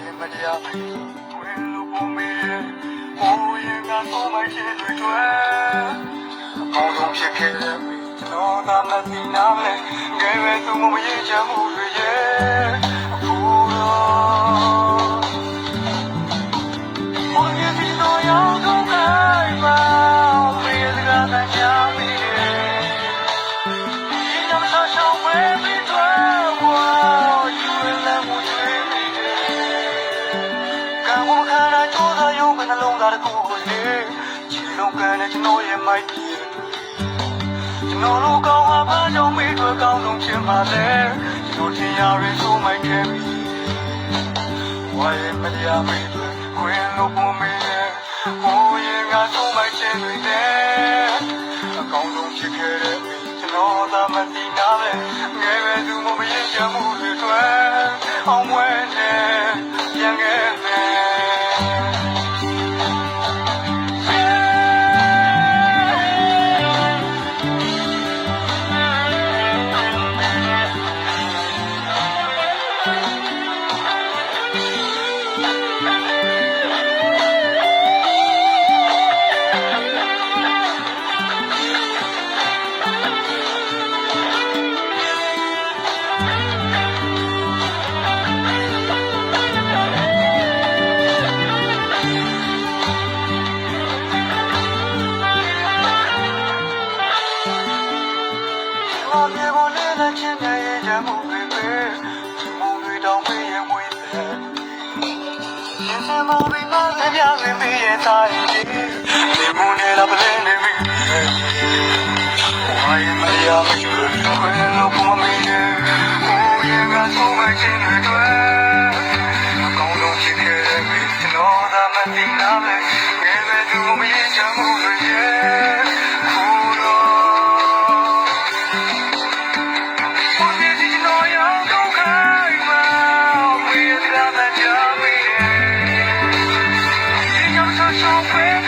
ရင်မတရားမင်းဝင်လို့ပုံမေးကိုရင်ကတော့မချင်တွေတွေ့အပေါင်းဆုံးဖြစ်ခဲ့တဲ့ကျွန်တော်သာမသိနာမလဲငယ်ပဲသူမမရင်ချမ်းမှု တာတကူကိုလေခြေလုံးကန်နဲ့ကျွန်တော်ရဲ့မိုက်တီကျွန်တော်တို့ကောင်းဟာဘာကြောင့်မေးထွက်ကောင်းဆုံးဖြစ်မှာလဲကျွန်တော်ထင်ရရင်ဆိုမိုက်ခဲ့ပြီဝါရဲ့မတရားမေးထွက်ကိုရင်လို့ပုံမေးရဲ့ကိုရင်ကဆိုမိုက်ခြင်းတွေတဲ့အကောင်းဆုံးဖြစ်ခဲ့တဲ့ကျွန်တော်သာမသိနာပဲငယ်ပဲသူမမရင်ချမှုတွေထွက်အောင်ဝဲ 了，千年也见不归归，梦里当没人为的。现在毛病嘛，在家里没人在意，你不念了不来你没我也没呀没有，回了不没人，我也敢做没进去对。高中去开会，听到他们听他们， 眼，一